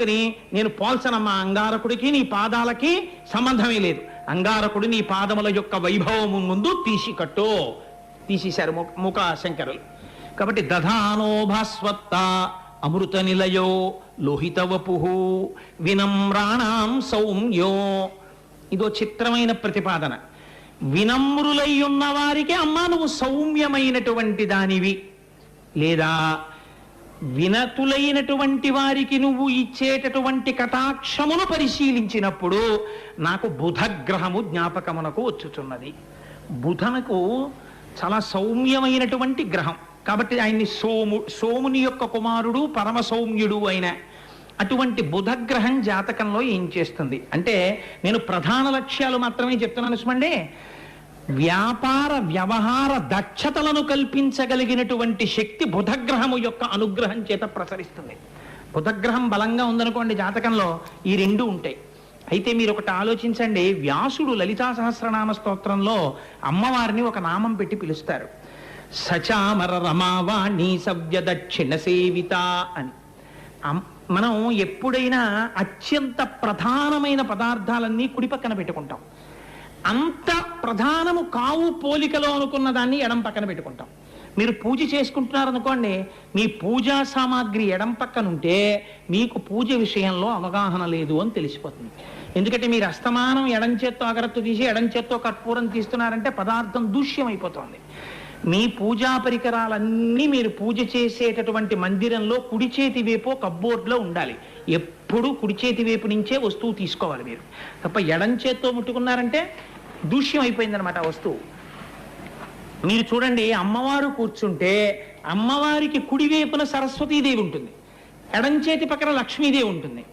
అందుకని నేను పోల్చనమ్మా అంగారకుడికి నీ పాదాలకి సంబంధమే లేదు. అంగారకుడు నీ పాదముల యొక్క వైభవము ముందు తీసి కట్టు తీసేశారు ముఖ- శంకరులు కాబట్టి దధానోభాస్వత్త అమృత నిలయో లోహిత వపు వినమ్రాణాం సౌమ్యో. ఇదో చిత్రమైన ప్రతిపాదన. వినమ్రులై ఉన్న వారికి అమ్మా నువ్వు సౌమ్యమైనటువంటి దానివి. లేదా వినతులైనటువంటి వారికి నువ్వు ఇచ్చేటటువంటి కటాక్షమును పరిశీలించినప్పుడు నాకు బుధగ్రహము జ్ఞాపకమునకు వచ్చుచున్నది. బుధనకు చాలా సౌమ్యమైనటువంటి గ్రహం. కాబట్టి ఆయన్ని సోము సోముని యొక్క కుమారుడు పరమ సౌమ్యుడు అయిన అటువంటి బుధగ్రహం జాతకంలో ఏం చేస్తుంది? అంటే నేను ప్రధాన లక్ష్యాలు మాత్రమే చెప్తున్నాను సుమండి. వ్యాపార వ్యవహార దక్షతలను కల్పించగలిగినటువంటి శక్తి బుధగ్రహము యొక్క అనుగ్రహం చేత ప్రసరిస్తుంది. బుధగ్రహం బలంగా ఉందనుకోండి జాతకంలో ఈ రెండు ఉంటాయి. అయితే మీరు ఒకటి ఆలోచించండి వ్యాసుడు లలితా సహస్రనామ స్తోత్రంలో అమ్మవారిని ఒక నామం పెట్టి పిలుస్తారు. సచామర రమావాణి సవ్య దక్షిణ సేవిత అని. మనం ఎప్పుడైనా అత్యంత ప్రధానమైన పదార్థాలన్నీ కుడి పక్కన పెట్టుకుంటాం. అంత ప్రధానము కావు పోలికలో అనుకున్న దాన్ని ఎడం పక్కన పెట్టుకుంటాం. మీరు పూజ చేసుకుంటున్నారనుకోండి మీ పూజా సామాగ్రి ఎడం పక్కన ఉంటే మీకు పూజ విషయంలో అవగాహన లేదు అని తెలిసిపోతుంది. ఎందుకంటే మీరు అస్తమానం ఎడం చేత్తో అగరత్తు తీసి ఎడం చేత్తో కర్పూరం తీస్తున్నారంటే పదార్థం దూష్యమైపోతుంది. మీ పూజా పరికరాలన్నీ మీరు పూజ చేసేటటువంటి మందిరంలో కుడి చేతి వైపు కబ్బోర్డ్లో ఉండాలి. ఎప్పుడూ కుడి చేతి వైపు నుంచే వస్తువు తీసుకోవాలి మీరు. తప్ప ఎడం చేత్తో ముట్టుకున్నారంటే దూష్యం అయిపోయిందనమాట ఆ వస్తువు. మీరు చూడండి అమ్మవారు కూర్చుంటే అమ్మవారికి కుడివైపున సరస్వతీదేవి ఉంటుంది. ఎడం చేతి పక్కన లక్ష్మీదేవి ఉంటుంది.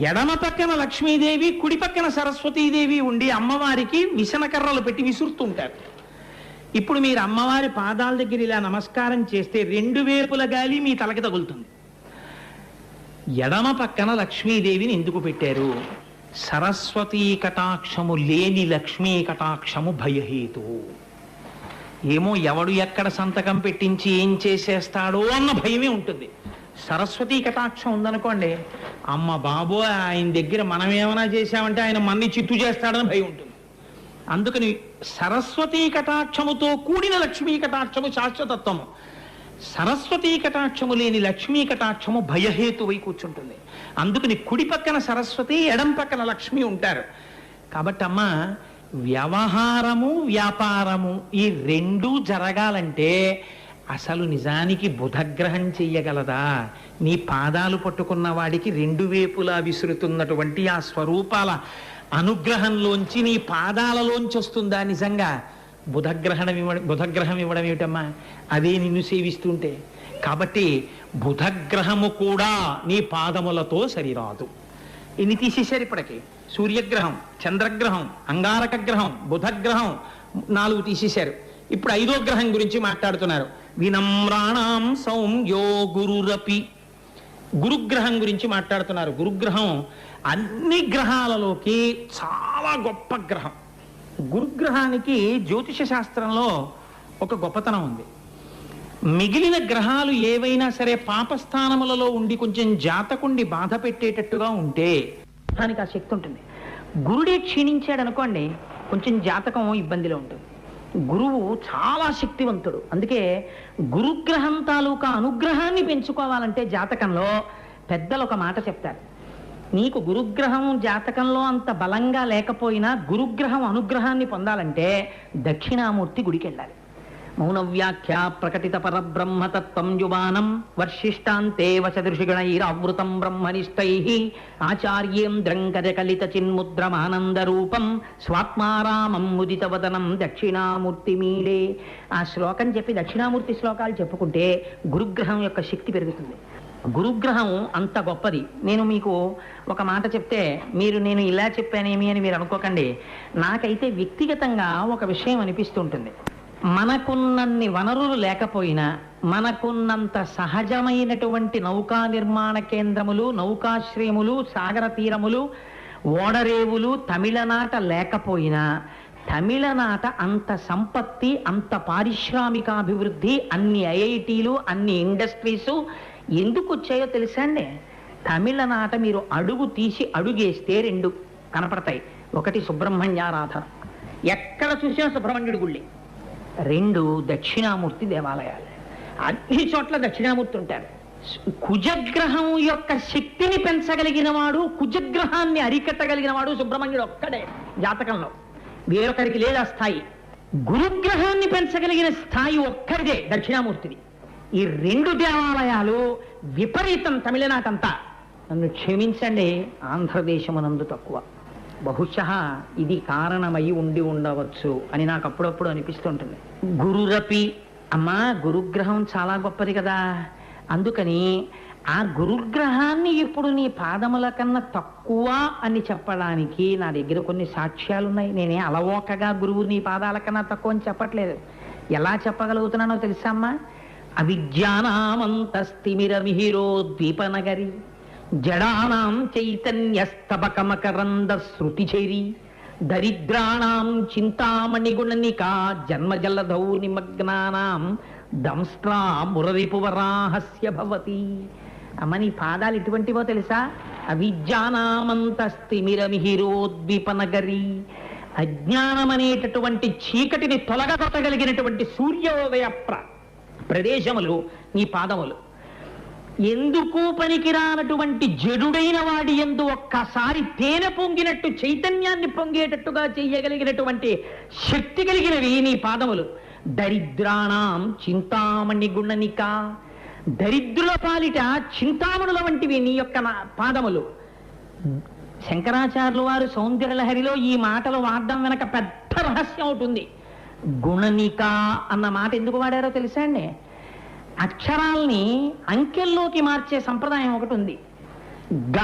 ఎడమ పక్కన లక్ష్మీదేవి కుడి పక్కన సరస్వతీదేవి ఉండి అమ్మవారికి విసనకర్రలు పెట్టి విసురుతుంటారు ఇప్పుడు మీరు అమ్మవారి పాదాల దగ్గర ఇలా నమస్కారం చేస్తే రెండు వేపుల గాలి మీ తలకి తగులుతుంది. ఎడమ పక్కన లక్ష్మీదేవిని ఎందుకు పెట్టారు? సరస్వతీ కటాక్షము లేని లక్ష్మీ కటాక్షము భయహేతు. ఏమో ఎవడు ఎక్కడ సంతకం పెట్టించి ఏం చేసేస్తాడో అన్న భయమే ఉంటుంది. సరస్వతీ కటాక్షం ఉందనుకోండి అమ్మ బాబో ఆయన దగ్గర మనం ఏమైనా చేశామంటే ఆయన మన్ని చిత్తు చేస్తాడని భయం ఉంటుంది. అందుకని సరస్వతీ కటాక్షముతో కూడిన లక్ష్మీ కటాక్షము శాశ్వతత్వము. సరస్వతీ కటాక్షము లేని లక్ష్మీ కటాక్షము భయహేతువై కూర్చుంటుంది. అందుకని కుడి పక్కన సరస్వతి ఎడం పక్కన లక్ష్మి ఉంటారు. కాబట్టి అమ్మ వ్యవహారము వ్యాపారము ఈ రెండూ జరగాలంటే అసలు నిజానికి బుధగ్రహం చెయ్యగలదా? నీ పాదాలు పట్టుకున్న వాడికి రెండు వేపులా విసురుతున్నటువంటి ఆ స్వరూపాల అనుగ్రహంలోంచి నీ పాదాలలోంచి వస్తుందా నిజంగా? బుధగ్రహణం ఇవ్వ బుధగ్రహం ఇవ్వడం ఏమిటమ్మా? అదే నిన్ను సేవిస్తుంటే. కాబట్టి బుధగ్రహము కూడా నీ పాదములతో సరిరాదు. ఇన్ని తీసేశారు ఇప్పటికి. సూర్యగ్రహం చంద్రగ్రహం అంగారక గ్రహం బుధగ్రహం నాలుగు తీసేశారు. ఇప్పుడు ఐదో గ్రహం గురించి మాట్లాడుతున్నారు. వినమ్రాణం సౌమ్యో గురురపి. గురుగ్రహం గురించి మాట్లాడుతున్నారు. గురుగ్రహం అన్ని గ్రహాలలోకి చాలా గొప్ప గ్రహం. గురుగ్రహానికి జ్యోతిష శాస్త్రంలో ఒక గొప్పతనం ఉంది. మిగిలిన గ్రహాలు ఏవైనా సరే పాపస్థానములలో ఉండి కొంచెం జాతకుండి బాధ పెట్టేటట్టుగా ఉంటే దానికి ఆ శక్తి ఉంటుంది. గురుడే క్షీణించాడు అనుకోండి కొంచెం జాతకం ఇబ్బందిలో ఉంటుంది. గురువు చాలా శక్తివంతుడు. అందుకే గురుగ్రహం తాలూకా అనుగ్రహాన్ని పెంచుకోవాలంటే జాతకంలో పెద్దలు ఒక మాట చెప్తారు. నీకు గురుగ్రహం జాతకంలో అంత బలంగా లేకపోయినా గురుగ్రహం అనుగ్రహాన్ని పొందాలంటే దక్షిణామూర్తి గుడికి వెళ్ళాలి మౌనవ్యాఖ్య ప్రకటిత పరబ్రహ్మతత్వం యువానం వర్షిష్టాంతే వశదృషిగణైరావృతం బ్రహ్మనిష్టై ఆచార్యేం ద్రంకరకలిత చిన్ముద్రమానంద రూపం స్వాత్మారామం ముదితవదనం దక్షిణామూర్తి మీడే ఆ శ్లోకం చెప్పి దక్షిణామూర్తి శ్లోకాలు చెప్పుకుంటే గురుగ్రహం యొక్క శక్తి పెరుగుతుంది. గురుగ్రహం అంత గొప్పది. నేను మీకు ఒక మాట చెప్తే మీరు నేను ఇలా చెప్పానేమి అని మీరు అనుకోకండి. నాకైతే వ్యక్తిగతంగా ఒక విషయం అనిపిస్తుంటుంది. మనకున్నన్ని వనరులు లేకపోయినా మనకున్నంత సహజమైనటువంటి నౌకా నిర్మాణ కేంద్రములు నౌకాశ్రయములు సాగర తీరములు ఓడరేవులు తమిళనాట లేకపోయినా తమిళనాట అంత సంపత్తి అంత పారిశ్రామికాభివృద్ధి అన్ని ఐఐటీలు అన్ని ఇండస్ట్రీసు ఎందుకు వచ్చాయో తెలుసా అండి? తమిళనాట మీరు అడుగు తీసి అడుగేస్తే రెండు కనపడతాయి. ఒకటి సుబ్రహ్మణ్యారాధన ఎక్కడ చూసినా సుబ్రహ్మణ్యుడి గుళ్ళే. రెండు దక్షిణామూర్తి దేవాలయాలు. అన్ని చోట్ల దక్షిణామూర్తి ఉంటారు. కుజగ్రహం యొక్క శక్తిని పెంచగలిగిన వాడు కుజగ్రహాన్ని అరికట్టగలిగిన వాడు సుబ్రహ్మణ్యుడు ఒక్కడే జాతకంలో. వేరొకరికి లేదా స్థాయి. గురుగ్రహాన్ని పెంచగలిగిన స్థాయి ఒక్కరిదే దక్షిణామూర్తిది. ఈ రెండు దేవాలయాలు విపరీతం తమిళనాటంతా. నన్ను క్షమించండి ఆంధ్రదేశమునందు తక్కువ. బహుశా ఇది కారణమై ఉండి ఉండవచ్చు అని నాకు అప్పుడప్పుడు అనిపిస్తుంటుంది. గురురపి అమ్మా గురుగ్రహం చాలా గొప్పది కదా. అందుకని ఆ గురుగ్రహాన్ని ఇప్పుడు నీ పాదముల కన్నా తక్కువ అని చెప్పడానికి నా దగ్గర కొన్ని సాక్ష్యాలు ఉన్నాయి నేనే అలవోకగా గురువు నీ పాదాల కన్నా తక్కువ అని చెప్పట్లేదు. ఎలా చెప్పగలుగుతున్నానో తెలుసా అమ్మా? అవిద్యానామంతస్తిమిరమిహిరో ద్వీపనగరి జడానాం చైతన్యస్తబకమకరంద శృతిచేరి దరిద్రాణం చింతామణిగుణనికా జన్మజలధౌ నిమగ్నానాం దంస్ట్రా మురరిపువరాహస్య భవతి. అమ్మ నీ పాదాలు ఎటువంటివో తెలుసా? అవిద్యానామంతస్తిమిరమిహిరోద్వీపనగరి అజ్ఞానమనేటటువంటి చీకటిని తొలగగొట్టగలిగినటువంటి సూర్యోదయ ప్ర ప్రదేశములు నీ పాదములు. ఎందుకు పనికిరానటువంటి జడుడైన వాడి ఎందు ఒక్కసారి తేనె పొంగినట్టు చైతన్యాన్ని పొంగేటట్టుగా చెయ్యగలిగినటువంటి శక్తి కలిగినవి నీ పాదములు. దరిద్రాణం చింతామణి గుణనిక. దరిద్రుల పాలిట చింతామణుల వంటివి నీ యొక్క నా- పాదములు. శంకరాచార్యులు వారు సౌందర్యలహరిలో ఈ మాటలు వాడడం వెనక పెద్ద రహస్యం ఉంటుంది గుణనిక అన్న మాట ఎందుకు వాడారో తెలుసా అండి? అక్షరాల్ని అంకెల్లోకి మార్చే సంప్రదాయం ఒకటి ఉంది. గ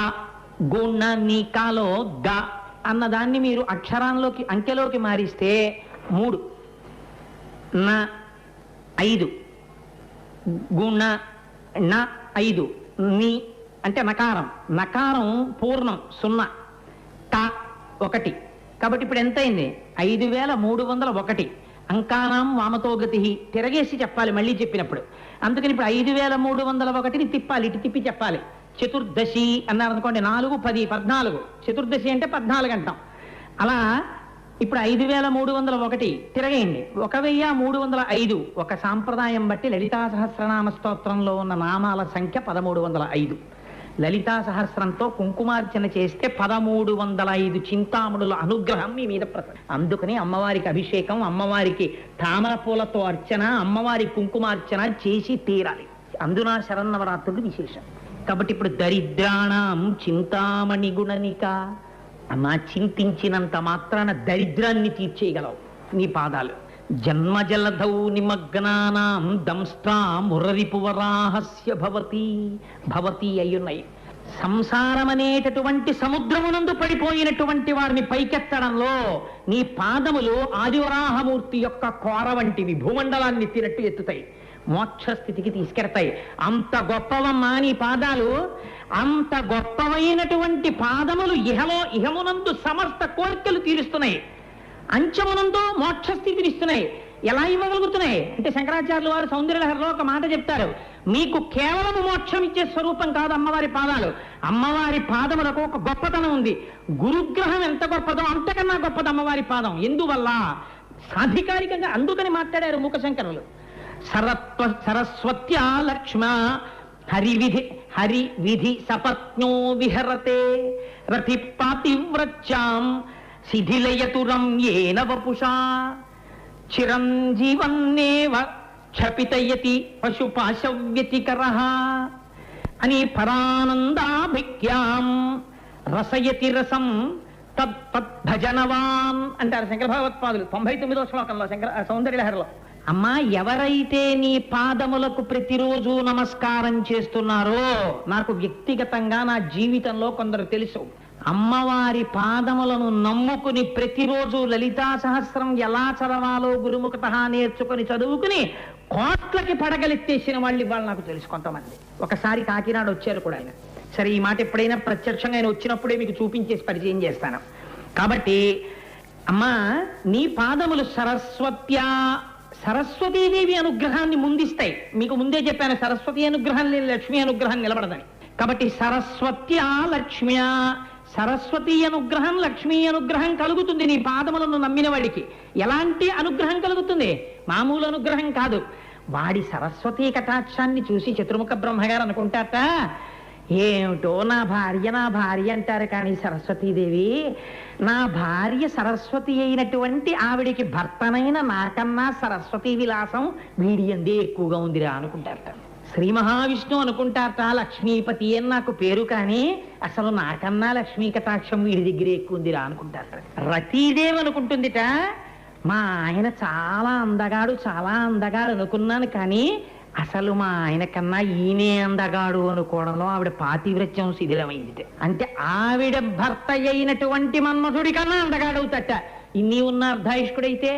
గుణనికాలో గ అన్న దాన్ని మీరు అక్షరాల్లోకి అంకెలోకి మారిస్తే మూడు. న ఐదు. గుణ న ఐదు. ని అంటే నకారం. నకారం పూర్ణం సున్నా. ట ఒకటి. కాబట్టి ఇప్పుడు ఎంత అయింది ఐదు వేల మూడు వందల ఒకటి. అంకానాం వామతోగతి తిరగేసి చెప్పాలి మళ్ళీ చెప్పినప్పుడు. అందుకని ఇప్పుడు ఐదు వేల మూడు వందల ఒకటిని తిప్పాలి ఇటు తిప్పి చెప్పాలి. చతుర్దశి అన్నారు అనుకోండి నాలుగు పది పద్నాలుగు. చతుర్దశి అంటే పద్నాలుగు అంటాం. అలా ఇప్పుడు ఐదు వేల మూడు వందల ఒకటి తిరగేయండి. ఒక వెయ్యి మూడు వందల ఐదు. ఒక సాంప్రదాయం బట్టి లలితా సహస్రనామ స్తోత్రంలో ఉన్న నామాల సంఖ్య పదమూడు వందల ఐదు. లలితా సహస్రంతో కుంకుమార్చన చేస్తే పదమూడు వందల ఐదు చింతామణుల అనుగ్రహం మీ మీద ప్రస అందుకని అమ్మవారికి అభిషేకం అమ్మవారికి తామర పూలతో అర్చన అమ్మవారి కుంకుమార్చన చేసి తీరాలి. అందున శరన్నవరాత్రుడు విశేషం. కాబట్టి ఇప్పుడు దరిద్రాణం చింతామణి గుణనిక. అమ్మా చింతించినంత మాత్రాన దరిద్రాన్ని తీర్చేయగలవు. నీ పాదాలు. జన్మజలధౌ నిమగ్నానాం దంస్ట్రా మురరిపువరాహస్య భవతి. భవతి అయ్యున్నాయి సంసారం అనేటటువంటి సముద్రమునందు పడిపోయినటువంటి వారిని పైకెత్తడంలో నీ పాదములు ఆదివరాహమూర్తి యొక్క కోర వంటివి భూమండలాన్ని ఎత్తినట్టు ఎత్తుతాయి. మోక్ష స్థితికి తీసుకెడతాయి. అంత గొప్పవమ్మా నీ పాదాలు. అంత గొప్పవైనటువంటి పాదములు ఇహలో ఇహమునందు సమస్త కోరికలు తీరుస్తున్నాయి. అంచమునందు మోక్ష స్థితిని ఇస్తున్నాయి. ఎలా ఇవ్వగలుగుతున్నాయి? అంటే శంకరాచార్యులు వారు సౌందర్యలహరిలో ఒక మాట చెప్తారు. మీకు కేవలం మోక్షం ఇచ్చే స్వరూపం కాదు అమ్మవారి పాదాలు. అమ్మవారి పాదములకు ఒక గొప్పతనం ఉంది. గురుగ్రహం ఎంత గొప్పదో అంతకన్నా గొప్పది అమ్మవారి పాదం. ఎందువల్ల? సాధికారికంగా అందుకని మాట్లాడారు మూకశంకరులు. సరత్వ సరస్వత్య లక్ష్మ హరి విధి హరి విధి సపత్నో విహరతే రతి పాతివ్రత్యాం శిథిలయతురం ఏన వపుషా. చిరంజీవన్నేవ క్షపితయతి పశుపాశవ్యతికర. అని పరానందాభిజ్ఞాం రసయతి రసం తత్పద్భజనవాన్ అంటారు శంకర భగవత్పాదులు తొంభై తొమ్మిదో శ్లోకంలో శంకర సౌందర్యలహరిలో. అమ్మా ఎవరైతే నీ పాదములకు ప్రతిరోజు నమస్కారం చేస్తున్నారో నాకు వ్యక్తిగతంగా నా జీవితంలో కొందరు తెలుసు. అమ్మవారి పాదములను నమ్ముకుని ప్రతిరోజు లలితా సహస్రం ఎలా చదవాలో గురుముఖత నేర్చుకుని చదువుకుని కోట్లకి పడగలెత్తేసిన వాళ్ళు ఇవాళ నాకు తెలుసు కొంతమంది. ఒకసారి కాకినాడ వచ్చారు కూడా ఆయన. సరే ఈ మాట ఎప్పుడైనా ప్రత్యక్షంగా ఆయన వచ్చినప్పుడే మీకు చూపించేసి పరిచయం చేస్తాను. కాబట్టి అమ్మా నీ పాదములు సరస్వత్యా సరస్వతీదేవి అనుగ్రహాన్ని ముందిస్తాయి. మీకు ముందే చెప్పాను సరస్వతి అనుగ్రహం లేని లక్ష్మీ అనుగ్రహం నిలబడదని. కాబట్టి సరస్వత్యా లక్ష్మ్యా సరస్వతి అనుగ్రహం లక్ష్మీ అనుగ్రహం కలుగుతుంది నీ పాదములను నమ్మిన వాడికి. ఎలాంటి అనుగ్రహం కలుగుతుంది? మామూలు అనుగ్రహం కాదు. వాడి సరస్వతి కటాక్షాన్ని చూసి చతుర్ముఖ బ్రహ్మగారు అనుకుంటారట ఏమిటో నా భార్య నా భార్య అంటారు కానీ సరస్వతీదేవి నా భార్య సరస్వతి అయినటువంటి ఆవిడికి భర్తనైన నాకన్నా సరస్వతి విలాసం వీడి అందే ఎక్కువగా ఉందిరా అనుకుంటారట. శ్రీ మహావిష్ణు అనుకుంటారట లక్ష్మీపతి అని నాకు పేరు కానీ అసలు నాకన్నా లక్ష్మీ కటాక్షం వీడి దగ్గరే ఎక్కువ ఉందిరా అనుకుంటారు రతీదేవి అనుకుంటుందిట. మా ఆయన చాలా అందగాడు చాలా అందగాడు అనుకున్నాను కానీ అసలు మా ఆయన కన్నా ఈయనే అందగాడు అనుకోవడంలో ఆవిడ పాతివ్రత్యం శిథిలమైంది అంటే ఆవిడ భర్త అయినటువంటి మన్మధుడి కన్నా అందగాడవుతట. ఇన్ని ఉన్న అర్ధాయుష్కుడైతే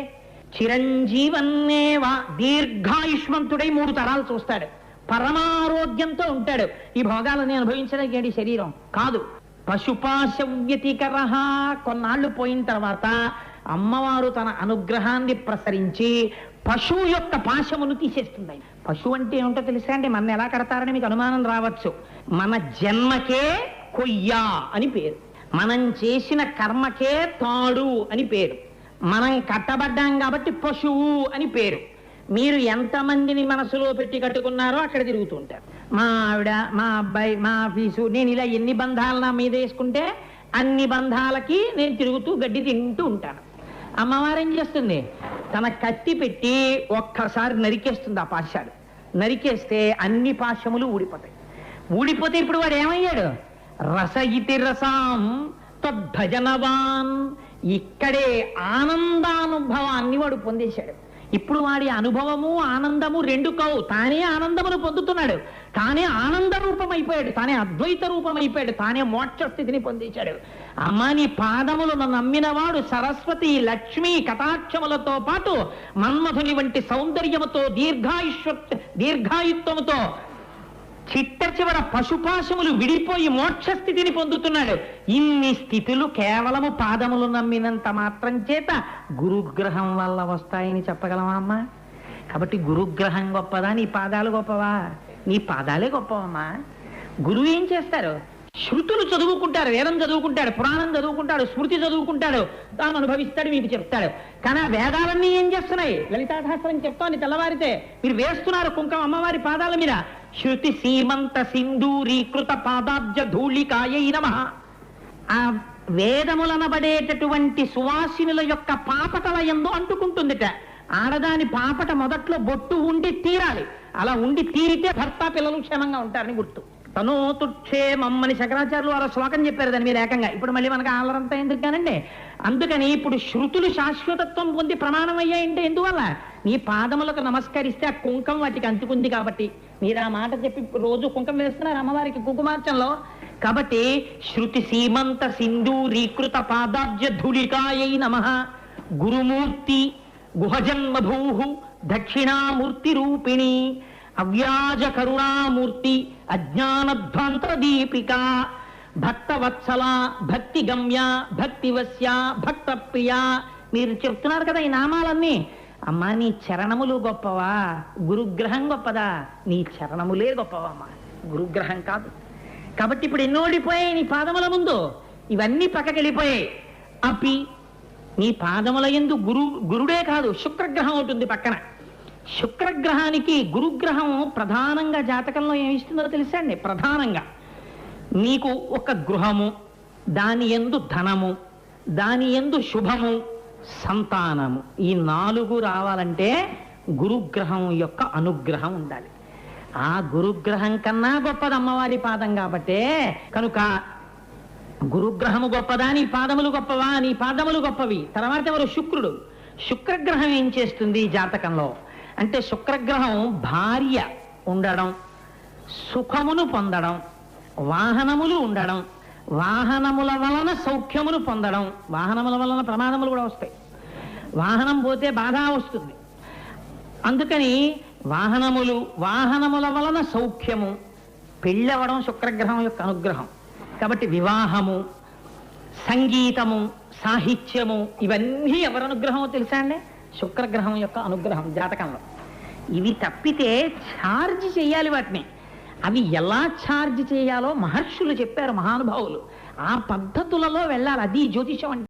చిరంజీవన్నేవా దీర్ఘాయుష్మంతుడై మూడు తరాలు చూస్తాడు. పరమారోగ్యంతో ఉంటాడు. ఈ భోగాలని అనుభవించడానికి ఏంటి శరీరం? కాదు. పశుపాశవ్యతికర కొన్నాళ్ళు పోయిన తర్వాత అమ్మవారు తన అనుగ్రహాన్ని ప్రసరించి పశువు యొక్క పాశమును తీసేస్తుంది. పశువు అంటే ఏమిటో తెలుసా అండి? మన ఎలా కడతారని మీకు అనుమానం రావచ్చు. మన జన్మకే కొయ్యా అని పేరు. మనం చేసిన కర్మకే తాడు అని పేరు. మనం కట్టబడ్డాం కాబట్టి పశువు అని పేరు. మీరు ఎంతమందిని మనసులో పెట్టి కట్టుకున్నారో అక్కడ తిరుగుతూ ఉంటారు. మా ఆవిడ మా అబ్బాయి మా ఆఫీసు నేను ఇలా ఎన్ని బంధాలు నా మీద వేసుకుంటే అన్ని బంధాలకి నేను తిరుగుతూ గడ్డి తింటూ ఉంటాను. అమ్మవారు ఏం చేస్తుంది? తన కత్తి పెట్టి ఒక్కసారి నరికేస్తుంది ఆ పాశాలు నరికేస్తే అన్ని పాశములు ఊడిపోతాయి. ఊడిపోతే ఇప్పుడు వాడు ఏమయ్యాడు? రస ఇతి రసాం తద్భజనవాన్. ఇక్కడే ఆనందానుభవాన్ని వాడు పొందేశాడు. ఇప్పుడు వాడి అనుభవము ఆనందము రెండు కావు. తానే ఆనందమును పొందుతున్నాడు. తానే ఆనంద రూపం అయిపోయాడు తానే అద్వైత రూపం అయిపోయాడు తానే మోక్ష స్థితిని పొందించాడు. అమ్మ నీ పాదములను నమ్మినవాడు సరస్వతి లక్ష్మి కటాక్షములతో పాటు మన్మధుని వంటి సౌందర్యముతో దీర్ఘాయుష్ దీర్ఘాయుత్వముతో చిట్ట చివర పశుపాశములు విడిపోయి మోక్షస్థితిని పొందుతున్నాడు. ఇన్ని స్థితులు కేవలము పాదములు నమ్మినంత మాత్రం చేత గురుగ్రహం వల్ల వస్తాయని చెప్పగలమా అమ్మా? కాబట్టి గురుగ్రహం గొప్పదా? నీ పాదాలు గొప్పవా? నీ పాదాలే గొప్పవమ్మా. గురువు ఏం చేస్తారు? శృతులు చదువుకుంటారు వేదం చదువుకుంటాడు పురాణం చదువుకుంటాడు స్మృతి చదువుకుంటాడు. తాను అనుభవిస్తాడు మీకు చెప్తాడు. కానీ ఆ వేదాలన్నీ ఏం చేస్తున్నాయి? లలితాశాస్త్రం చెప్తాను తెల్లవారితే. మీరు వేస్తున్నారు కుంకం అమ్మవారి పాదాల మీద. శృతి సీమంత సింధూరీకృత పాదాబ్జ ధూళికాయ నమ. ఆ వేదములనబడేటటువంటి సువాసినుల యొక్క పాపటల ఎందు అంటుకుంటుందిట. ఆడదాని పాపట మొదట్లో బొట్టు ఉండి తీరాలి. అలా ఉండి తీరితే భర్త పిల్లలు క్షేమంగా ఉంటారని గుర్తు. తనోతు క్షేమమ్మని శంకరాచార్యులు వారు శ్లోకం చెప్పారు దాని మీద ఏకంగా. ఇప్పుడు మళ్ళీ మనకు ఆలరంతా ఎందుకు కానండి అందుకని ఇప్పుడు శృతులు శాశ్వతత్వం పొంది ప్రమాణం అయ్యాయంటే ఎందువల్ల? నీ పాదములకు నమస్కరిస్తే ఆ కుంకం వాటికి అంటుకుంది కాబట్టి. మీరు ఆ మాట చెప్పి రోజు కుంకం వేస్తున్నారు అమ్మవారికి కుంకుమార్చనలో. కాబట్టి శృతి సీమంత సింధూరీకృత పాదాబ్జ ధూళికాయై నమ. గురుమూర్తి గుహజన్మభూ దక్షిణామూర్తి రూపిణి అవ్యాజ కరుణామూర్తి అజ్ఞానధ్వాంతర దీపిక భక్తవత్సల భక్తి గమ్య భక్తివశ్య భక్త ప్రియ మీరు చెప్తున్నారు కదా ఈ నామాలన్నీ. అమ్మా నీ చరణములు గొప్పవా? గురుగ్రహం గొప్పదా? నీ చరణములే గొప్పవా అమ్మా గురుగ్రహం కాదు. కాబట్టి ఇప్పుడు ఎన్నో ఓడిపోయాయి నీ పాదముల ముందు. ఇవన్నీ పక్కకెళ్ళిపోయాయి. అపి నీ పాదముల ఎందు గురు గురుడే కాదు శుక్రగ్రహం ఉంటుంది పక్కన. శుక్రగ్రహానికి గురుగ్రహం ప్రధానంగా జాతకంలో ఏమిస్తుందో తెలుసా అండి? ప్రధానంగా. నీకు ఒక గృహము దాని ఎందు ధనము దాని ఎందు శుభము సంతానము. ఈ నాలుగు రావాలంటే గురుగ్రహం యొక్క అనుగ్రహం ఉండాలి. ఆ గురుగ్రహం కన్నా గొప్పది అమ్మవారి పాదం కాబట్టే కనుక గురుగ్రహము గొప్పదా నీ పాదములు గొప్పవా? నీ పాదములు గొప్పవి. తర్వాత ఎవరు? శుక్రుడు. శుక్రగ్రహం ఏం చేస్తుంది ఈ జాతకంలో? అంటే శుక్రగ్రహం భార్య ఉండడం సుఖమును పొందడం వాహనములు ఉండడం వాహనముల వలన సౌఖ్యమును పొందడం వాహనముల వలన ప్రమాదములు కూడా వస్తాయి. వాహనం పోతే బాధ వస్తుంది. అందుకని వాహనములు వాహనముల వలన సౌఖ్యము పెళ్ళవడం శుక్రగ్రహం యొక్క అనుగ్రహం. కాబట్టి వివాహము సంగీతము సాహిత్యము ఇవన్నీ ఎవరి అనుగ్రహమో తెలుసా అండి? శుక్రగ్రహం యొక్క అనుగ్రహం జాతకంలో. ఇవి తప్పితే ఛార్జ్ చేయాలి వాటిని. అవి ఎలా ఛార్జ్ చేయాలో మహర్షులు చెప్పారు మహానుభావులు. ఆ పద్ధతులలో వెళ్ళాలి. అది జ్యోతిషం అంటే